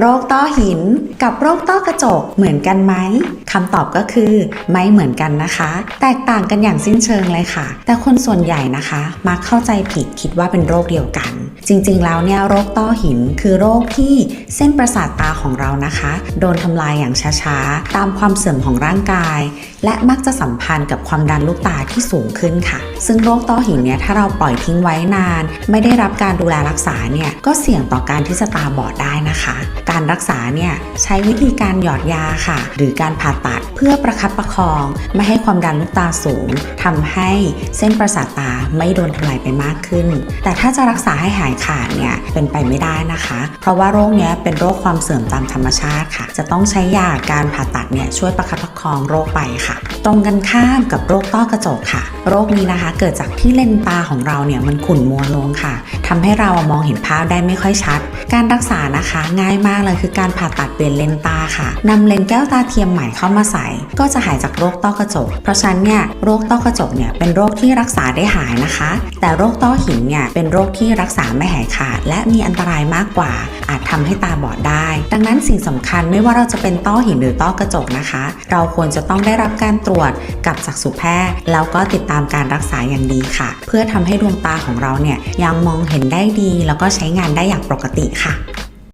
โรคต้อหินกับโรคต้อกระจกเหมือนกันไหมคำตอบก็คือไม่เหมือนกันนะคะ แตกต่างกันอย่างสิ้นเชิงเลยค่ะ แต่คนส่วนใหญ่นะคะ มักเข้าใจผิดคิดว่าเป็นโรคเดียวกัน จริงๆ แล้วเนี่ยโรคต้อหินคือโรคที่เส้นประสาทตาของเรานะคะ โดนทำลายอย่างช้าๆ ตามความเสื่อมของร่างกาย และมักจะสัมพันธ์กับความดันลูกตาที่สูงขึ้นค่ะ ซึ่งโรคต้อหินเนี่ยถ้าเราปล่อยทิ้งไว้นาน ไม่ได้รับการดูแลรักษาเนี่ยก็เสี่ยงต่อการที่จะตาบอดได้นะคะ การรักษาเนี่ยใช้วิธีการหยอดยาค่ะ หรือการผ่าตัดเพื่อประคับประคอง ไม่ให้ความดันลูกตาสูงทำให้เส้นประสาทตาไม่โดนทลายไปมากขึ้น แต่ถ้าจะรักษาให้หายขาดเนี่ยเป็นไปไม่ได้นะคะ เพราะว่าโรคเนี้ยเป็นโรคความเสื่อมตามธรรมชาติค่ะ จะต้องใช้ยาการผ่าตัดเนี่ยช่วยประคับประคองโรคไปค่ะ ตรงกันข้ามกับโรคต้อกระจกค่ะ โรคนี้นะคะ เกิดจากที่เลนตาของเราเนี่ยมันขุ่นมัวลงค่ะทำให้เรามองเห็นภาพได้ไม่ค่อยชัด การรักษานะคะ ง่ายมากเลยคือการผ่าตัดเปลี่ยนเลนตา ค่ะนำเลนส์แก้วตาเทียมใหม่เข้ามาใส่ ก็จะหายจากโรคต้อกระจก เพราะฉะนั้นเนี่ยโรคต้อกระจกเนี่ยเป็นโรคที่รักษาได้หายนะคะ แต่โรคต้อหินเนี่ยเป็นโรคที่รักษาไม่หายขาด และมีอันตรายมากกว่า อาจทำให้ตาบอดได้ ดังนั้นสิ่งสำคัญไม่ว่าเราจะเป็นต้อหินหรือต้อกระจกนะคะ เราควรจะต้องได้รับการตรวจกับจักษุแพทย์แล้วก็ติดตามการรักษาอย่างดีค่ะ เพื่อทำให้ดวงตาของเราเนี่ยยังมองเห็นได้ดี แล้วก็ใช้งานได้อย่างปกติค่ะ